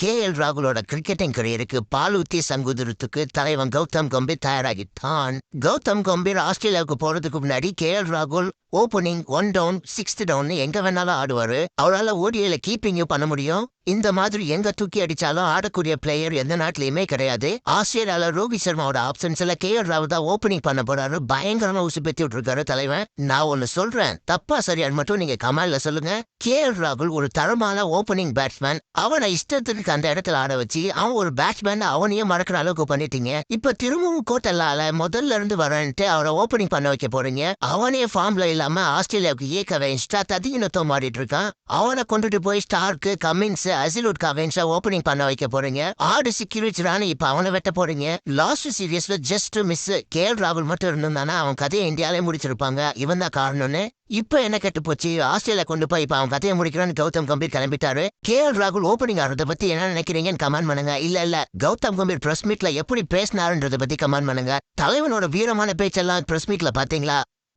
K L ராகுலோட cricketing கரியருக்கு பாலூத்தி சங்குதிரத்துக்கு தலைவன் கௌதம் கம்பீர் தயாராகித்தான் கௌதம் கம்பீர் ஆஸ்திரேலியாவுக்கு போறதுக்கு முன்னாடி கே எல் ராகுல் opening one down sixth down எங்க வேணாலும் ஆடுவாரு. அவரால் ஓடியில கீப்பிங்கும் பண்ண முடியும். இந்த மாதிரி எங்க தூக்கி அடிச்சாலும் ஆடக்கூடிய பிளேயர் எந்த நாட்டிலயுமே கிடையாது. ஆஸ்திரேலியால ரோஹித் சர்மாவோட ஆப்ஷன்ஸ்ல கே எல் ராகுல் தான் ஓப்பனிங் பண்ண போறாரு. பயங்கரமா உசு பெத்தி விட்டுருக்காரு தலைவன். நான் ஒன்னு சொல்றேன். தப்பா சரியான்னு மட்டும் நீங்க கமால்ல சொல்லுங்க. கே எல் ராகுல் ஒரு தரமான ஓப்பனிங் பேட்ஸ்மேன் அவனை இஷ்டத்துக்கு அந்த இடத்துல ஆட வச்சு அவன் ஒரு பேட்ஸ்மேன் அவனையும் மறக்கிற அளவுக்கு பண்ணிட்டீங்க. இப்ப திரும்பவும் கோட்டல்லால முதல்ல இருந்து வரேன்ட்டு அவரை ஓப்பனிங் பண்ண வைக்க போறீங்க. அவனே ஃபார்ம்ல இல்லாம ஆஸ்திரேலியாவுக்கு ஏ கவேன்ஸ்டா ததியினத்தோ மாறிட்டு இருக்கான். அவனை கொண்டுட்டு போய் ஸ்டார்க்கு கமின்ஸ் அசிலுட் கவேன்ஸா ஓபனிங் பண்ண வைக்க போறீங்க. ஆடு சிக்கிரிச்சுறான்னு இப்ப அவனை வெட்ட போறீங்க. லாஸ்ட் சீரியஸ்ல ஜஸ்ட் மிஸ் கே எல் ராகுல் மட்டும் இருந்தானா அவன் கதையை இந்தியாலே முடிச்சிருப்பாங்க. இவன் தான் காரணம்னு. இப்ப என்ன கெட்டு போச்சு? ஆஸ்திரேலியா கொண்டு போய் இப்ப அவன் கதையை முடிக்கிறான்னு கௌதம் கம்பீர் கிளம்பிட்டாரு. கே எல் ராகுல் ஓப்பனிங் ஆடுறத பத்தி என்ன நினைக்கிறீங்கன்னு கமெண்ட் பண்ணுங்க. இல்ல இல்ல கௌதம் கம்பீர் பிரஸ் மீட்ல எப்படி பேசினாருன்றத பத்தி கமெண்ட் பண்ணுங்க. தலைவனோட வீரமான பேச்செல்லாம் பிரஸ் மீட்ல பாத்தீங்களா?